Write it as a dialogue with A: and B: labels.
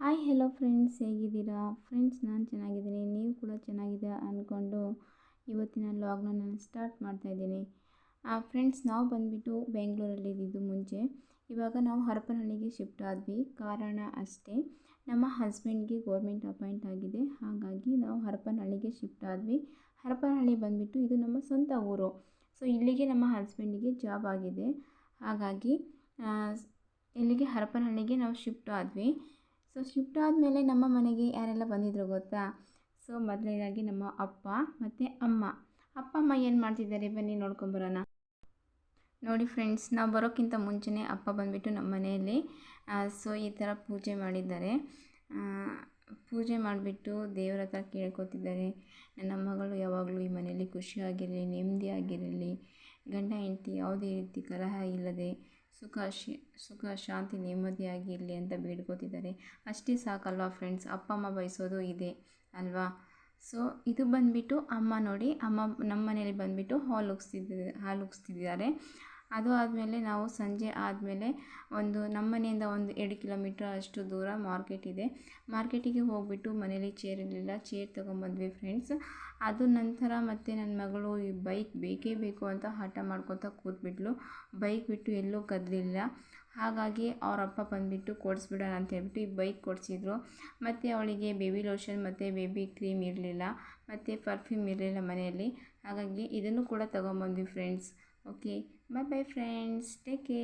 A: Hi hello friends ಹೇಗಿದ್ದೀರಾ? Friends ನಾನು ಚೆನ್ನಾಗಿದ್ದೀನಿ. ನೀವು ಕೂಡ ಚೆನ್ನಾಗಿದ್ದೀರಾ ಅಂದ್ಕೊಂಡು ಇವತ್ತಿನ ಲಾಗ್ನ ನಾನು ಸ್ಟಾರ್ಟ್ ಮಾಡ್ತಾಯಿದ್ದೀನಿ ಫ್ರೆಂಡ್ಸ್ ನಾವು ಬಂದುಬಿಟ್ಟು ಬೆಂಗಳೂರಲ್ಲಿ ಇದ್ದಿದ್ದು ಮುಂಚೆ. ಇವಾಗ ನಾವು ಹರಪನಹಳ್ಳಿಗೆ ಶಿಫ್ಟ್ ಆದ್ವಿ. ಕಾರಣ ಅಷ್ಟೇ. ನಮ್ಮ ಹಸ್ಬೆಂಡ್ಗೆ ಗೌರ್ಮೆಂಟ್ ಅಪಾಯಿಂಟ್ ಆಗಿದೆ. ಹಾಗಾಗಿ ನಾವು ಹರಪನಹಳ್ಳಿಗೆ ಶಿಫ್ಟ್ ಆದ್ವಿ. ಹರಪನಹಳ್ಳಿ ಬಂದುಬಿಟ್ಟು ಇದು ನಮ್ಮ ಸ್ವಂತ ಊರು. ಸೊ ಇಲ್ಲಿಗೆ ನಮ್ಮ ಹಸ್ಬೆಂಡಿಗೆ ಜಾಬ್ ಆಗಿದೆ. ಹಾಗಾಗಿ ಇಲ್ಲಿಗೆ ಹರಪನಹಳ್ಳಿಗೆ ನಾವು ಶಿಫ್ಟ್ ಆದ್ವಿ. ಸೊ ಶಿಫ್ಟ್ ಆದಮೇಲೆ ನಮ್ಮ ಮನೆಗೆ ಯಾರೆಲ್ಲ ಬಂದಿದ್ರು ಗೊತ್ತಾ? ಸೊ ಮೊದಲನೇದಾಗಿ ನಮ್ಮ ಅಪ್ಪ ಮತ್ತು ಅಮ್ಮ. ಅಪ್ಪ, ಅಮ್ಮ ಏನು ಮಾಡ್ತಿದ್ದಾರೆ? ಬನ್ನಿ ನೋಡ್ಕೊಂಬರೋಣ ನೋಡಿ ಫ್ರೆಂಡ್ಸ್ ನಾವು ಬರೋಕ್ಕಿಂತ ಮುಂಚೆನೇ ಅಪ್ಪ ಬಂದುಬಿಟ್ಟು ನಮ್ಮ ಮನೆಯಲ್ಲಿ ಸೊ ಈ ಥರ ಪೂಜೆ ಮಾಡಿದ್ದಾರೆ. ಪೂಜೆ ಮಾಡಿಬಿಟ್ಟು ದೇವರ ಹತ್ರ ಕೇಳ್ಕೊತಿದ್ದಾರೆ. ನನ್ನ ಮಗಳು ಯಾವಾಗಲೂ ಈ ಮನೆಯಲ್ಲಿ ಖುಷಿಯಾಗಿರಲಿ, ನೆಮ್ಮದಿಯಾಗಿರಲಿ. ಗಂಡ, ಹೆಂಡತಿ ಯಾವುದೇ ರೀತಿ ಕಲಹ ಇಲ್ಲದೆ ಸುಖ ಶಿ ಸುಖ ಶಾಂತಿ ನೆಮ್ಮದಿಯಾಗಿರಲಿ ಅಂತ ಬೇಡ್ಕೋತಿದ್ದಾರೆ. ಅಷ್ಟೇ ಸಾಕಲ್ವಾ ಫ್ರೆಂಡ್ಸ್ ಅಪ್ಪ, ಅಮ್ಮ ಬಯಸೋದು ಇದೆ ಅಲ್ವಾ? ಸೊ ಇದು ಬಂದುಬಿಟ್ಟು ಅಮ್ಮ ನೋಡಿ, ಅಮ್ಮ ನಮ್ಮ ಮನೇಲಿ ಬಂದುಬಿಟ್ಟು ಹಾಲು ಉಗ್ಸ್ತಿದ್ದ, ಹಾಲು ಉಗ್ಸ್ತಿದ್ದಾರೆ. ಅದು ಆದಮೇಲೆ ನಾವು ಸಂಜೆ ಆದಮೇಲೆ ಒಂದು ನಮ್ಮ ಮನೆಯಿಂದ ಒಂದು ಎರಡು ಕಿಲೋಮೀಟ್ರ್ ಅಷ್ಟು ದೂರ ಮಾರ್ಕೆಟ್ ಇದೆ. ಮಾರ್ಕೆಟಿಗೆ ಹೋಗಿಬಿಟ್ಟು ಮನೇಲಿ ಚೇರ್ ಇರಲಿಲ್ಲ. ಚೇರ್ ತೊಗೊಂಬಂದ್ವಿ ಫ್ರೆಂಡ್ಸ್ ಅದು ನಂತರ ಮತ್ತು ನನ್ನ ಮಗಳು ಈ ಬೈಕ್ ಬೇಕೇ ಬೇಕು ಅಂತ ಹಠ ಮಾಡ್ಕೊತ ಕೂತ್ಬಿಟ್ಲು. ಬೈಕ್ ಬಿಟ್ಟು ಎಲ್ಲೂ ಕದಲಿಲ್ಲ. ಹಾಗಾಗಿ ಅವ್ರ ಅಪ್ಪ ಬಂದುಬಿಟ್ಟು ಕೊಡಿಸ್ಬಿಡೋಣ ಅಂತ ಹೇಳ್ಬಿಟ್ಟು ಈ ಬೈಕ್ ಕೊಡಿಸಿದ್ರು. ಮತ್ತು ಅವಳಿಗೆ ಬೇಬಿ ಲೋಷನ್ ಮತ್ತು ಬೇಬಿ ಕ್ರೀಮ್ ಇರಲಿಲ್ಲ. ಮತ್ತು ಪರ್ಫ್ಯೂಮ್ ಇರಲಿಲ್ಲ ಮನೆಯಲ್ಲಿ. ಹಾಗಾಗಿ ಇದನ್ನು ಕೂಡ ತೊಗೊಂಬಂದ್ವಿ friends okay bye bye friends. Take care.